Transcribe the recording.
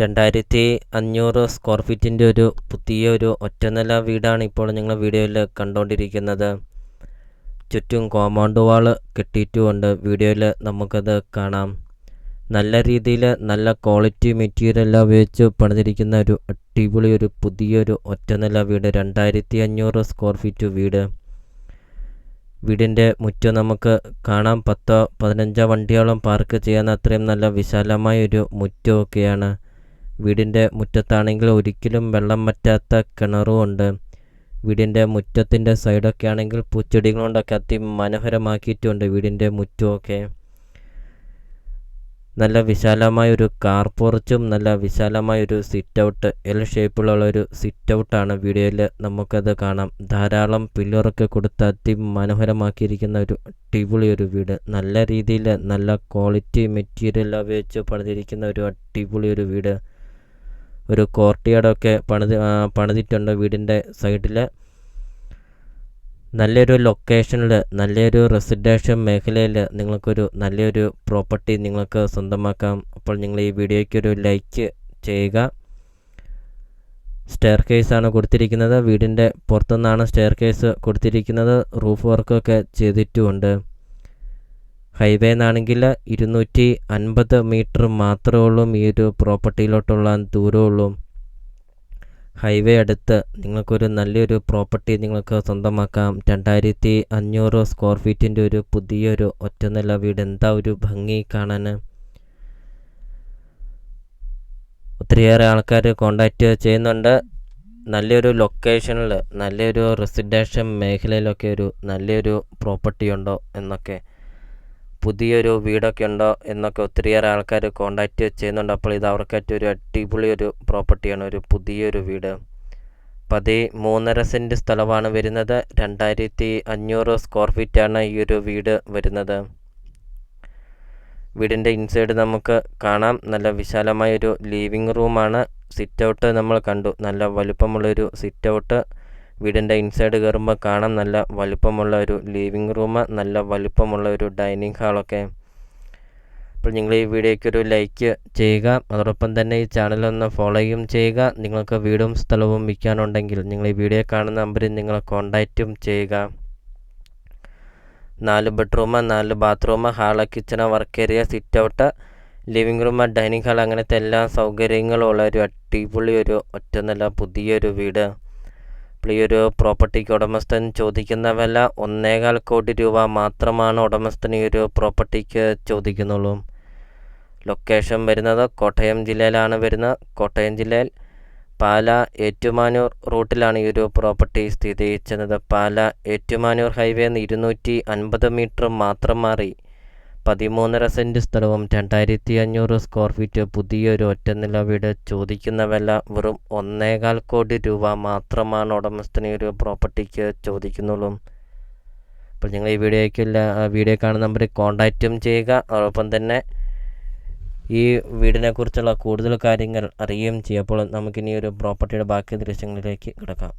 രണ്ടായിരത്തി അഞ്ഞൂറ് സ്ക്വയർ ഫീറ്റിന്റെ ഒരു പുതിയ ഒരു ഒറ്റനില വീടാണ് ഇപ്പോൾ ഞങ്ങൾ വീഡിയോയിൽ കണ്ടുകൊണ്ടിരിക്കുന്നത്. ചുറ്റും കോമ്പൗണ്ട് വാൾ കെട്ടിയിട്ടുമുണ്ട്. വീഡിയോയിൽ നമുക്കത് കാണാം. നല്ല രീതിയിൽ നല്ല ക്വാളിറ്റി മെറ്റീരിയൽ ഉപയോഗിച്ച് പണിതിരിക്കുന്ന ഒരു അടിപൊളി ഒരു പുതിയൊരു ഒറ്റനില വീട് രണ്ടായിരത്തി അഞ്ഞൂറ് സ്ക്വയർ ഫീറ്റ് വീട്. വീടിന്റെ മുറ്റം നമുക്ക് കാണാം. പത്തോ പതിനഞ്ചോ വണ്ടിയോളം പാർക്ക് ചെയ്യാൻ അത്രയും നല്ല വിശാലമായ ഒരു മുറ്റമൊക്കെയാണ്. വീടിന്റെ മുറ്റത്താണെങ്കിൽ ഒരിക്കലും വെള്ളം വറ്റാത്ത കിണറും ഉണ്ട്. വീടിന്റെ മുറ്റത്തിന്റെ സൈഡൊക്കെ ആണെങ്കിൽ പൂച്ചെടികൾ കൊണ്ടൊക്കെ അതിമനോഹരമാക്കിയിട്ടുണ്ട് വീടിന്റെ മുറ്റമൊക്കെ. നല്ല വിശാലമായൊരു കാർ പോർച്ചും നല്ല വിശാലമായൊരു സിറ്റ് ഔട്ട് എൽ ഷേപ്പിലുള്ള ഒരു സിറ്റ് ഔട്ടാണ് വീഡിയോയിൽ നമുക്കത് കാണാം. ധാരാളം പില്ലറൊക്കെ കൊടുത്ത് അതിമനോഹരമാക്കിയിരിക്കുന്ന ഒരു അടിപൊളി ഒരു വീട്. നല്ല രീതിയിൽ നല്ല ക്വാളിറ്റി മെറ്റീരിയൽ ഉപയോഗിച്ച് പണിതിരിക്കുന്ന ഒരു അടിപൊളി ഒരു വീട്. ഒരു കോർട്ടിയാടൊക്കെ പണിത് പണിതിട്ടുണ്ട് വീടിന്റെ സൈഡിൽ നല്ലൊരു ലൊക്കേഷനിൽ നല്ലൊരു റെസിഡൻഷ്യൽ മേഖലയിൽ നിങ്ങൾക്കൊരു നല്ലൊരു പ്രോപ്പർട്ടി നിങ്ങൾക്ക് സ്വന്തമാക്കാം. അപ്പോൾ നിങ്ങൾ ഈ വീഡിയോയ്ക്ക് ഒരു ലൈക്ക് ചെയ്യുക. സ്റ്റെയർ കേസാണ് കൊടുത്തിരിക്കുന്നത്. വീടിന്റെ പുറത്തുനിന്നാണ് സ്റ്റെയർ കേസ് കൊടുത്തിരിക്കുന്നത്. റൂഫ് വർക്കൊക്കെ ചെയ്തിട്ടുമുണ്ട്. ഹൈവേ എന്നാണെങ്കിൽ ഇരുന്നൂറ്റി അൻപത് മീറ്റർ മാത്രമേ ഉള്ളൂ. ഈ ഒരു പ്രോപ്പർട്ടിയിലോട്ടുള്ള ദൂരമുള്ളൂ ഹൈവേ അടുത്ത് നിങ്ങൾക്കൊരു നല്ലൊരു പ്രോപ്പർട്ടി നിങ്ങൾക്ക് സ്വന്തമാക്കാം. രണ്ടായിരത്തി അഞ്ഞൂറ് സ്ക്വയർ ഫീറ്റിന്റെ ഒരു പുതിയൊരു ഒറ്റനില വീട്. എന്താ ഒരു ഭംഗി കാണാൻ? ഒത്തിരിയേറെ ആൾക്കാർ കോണ്ടാക്റ്റ് ചെയ്യുന്നുണ്ട്. നല്ലൊരു ലൊക്കേഷനിൽ നല്ലൊരു റെസിഡൻഷ്യൽ മേഖലയിലൊക്കെ ഒരു നല്ലൊരു പ്രോപ്പർട്ടി ഉണ്ടോ എന്നൊക്കെ. പുതിയൊരു വീടൊക്കെ ഉണ്ടോ എന്നൊക്കെ ഒത്തിരിയേറെ ആൾക്കാർ കോണ്ടാക്റ്റ് ചെയ്യുന്നുണ്ട്. അപ്പോൾ ഇത് അവർക്കായിട്ട് ഒരു അടിപൊളി ഒരു പ്രോപ്പർട്ടിയാണ് ഒരു പുതിയൊരു വീട്. പതി മൂന്നര സെന്റ് സ്ഥലമാണ് വരുന്നത്. രണ്ടായിരത്തി അഞ്ഞൂറ് സ്ക്വയർ ഫീറ്റാണ് ഈ ഒരു വീട് വരുന്നത്. വീടിന്റെ ഇൻസൈഡ് നമുക്ക് കാണാം. നല്ല വിശാലമായൊരു ലിവിങ് റൂമാണ് സിറ്റ് ഔട്ട് നമ്മൾ കണ്ടു. നല്ല വലുപ്പമുള്ളൊരു സിറ്റ് ഔട്ട് വീടിന്റെ ഇൻസൈഡ് കയറുമ്പോൾ കാണാൻ നല്ല വലുപ്പമുള്ള ഒരു ലിവിങ് റൂം നല്ല വലുപ്പമുള്ള ഒരു ഡൈനിങ് ഹാളൊക്കെ. അപ്പോൾ നിങ്ങൾ ഈ വീഡിയോയ്ക്ക് ഒരു ലൈക്ക് ചെയ്യുക അതോടൊപ്പം തന്നെ ഈ ചാനൽ ചാനലൊന്ന് ഫോളോയും ചെയ്യുക. നിങ്ങൾക്ക് വീടും സ്ഥലവും വിൽക്കാനുണ്ടെങ്കിൽ നിങ്ങൾ ഈ വീഡിയോ കാണുന്ന നമ്പറിൽ നിങ്ങൾ കോണ്ടാക്റ്റും ചെയ്യുക. നാല് ബെഡ്റൂം നാല് bathroom hall kitchen work area sit out living room dining hall അങ്ങനത്തെ എല്ലാ സൗകര്യങ്ങളും ഉള്ള ഒരു അടിപൊളി ഒരു ഒറ്റ നല്ല പുതിയൊരു വീട്. അപ്പോൾ ഈ ഒരു പ്രോപ്പർട്ടിക്ക് ഉടമസ്ഥൻ ചോദിക്കുന്ന വില ഒന്നേകാൽ കോടി രൂപ മാത്രമാണ് ഉടമസ്ഥൻ ഈ ഒരു പ്രോപ്പർട്ടിക്ക് ചോദിക്കുന്നുള്ളൂ. ലൊക്കേഷൻ വരുന്നത് കോട്ടയം ജില്ലയിലാണ് വരുന്നത്. കോട്ടയം ജില്ലയിൽ പാല ഏറ്റുമാനൂർ റൂട്ടിലാണ് ഈ ഒരു പ്രോപ്പർട്ടി സ്ഥിതി ചെയ്യുന്നത്. പാല ഏറ്റുമാനൂർ ഹൈവേ ഇരുന്നൂറ്റി അൻപത് മീറ്റർ മാത്രം മാറി പതിമൂന്നര സെന്റ് സ്ഥലവും രണ്ടായിരത്തി അഞ്ഞൂറ് സ്ക്വയർ ഫീറ്റ് പുതിയൊരു ഒറ്റനില വീട് ചോദിക്കുന്ന വില വെറും ഒന്നേകാൽ കോടി രൂപ മാത്രമാണ് ഉടമസ്ഥന് ഒരു പ്രോപ്പർട്ടിക്ക് ചോദിക്കുന്നുള്ളൂ. അപ്പോൾ നിങ്ങൾ ഈ വീഡിയോയ്ക്ക് വീഡിയോ കാണുന്ന നമ്പറിൽ കോൺടാക്റ്റും ചെയ്യുക. അതോടൊപ്പം തന്നെ ഈ വീടിനെ കുറിച്ചുള്ള കൂടുതൽ കാര്യങ്ങൾ അറിയുകയും ചെയ്യും അപ്പോൾ നമുക്കിനി ഒരു പ്രോപ്പർട്ടിയുടെ ബാക്കി ദൃശ്യങ്ങളിലേക്ക് കിടക്കാം.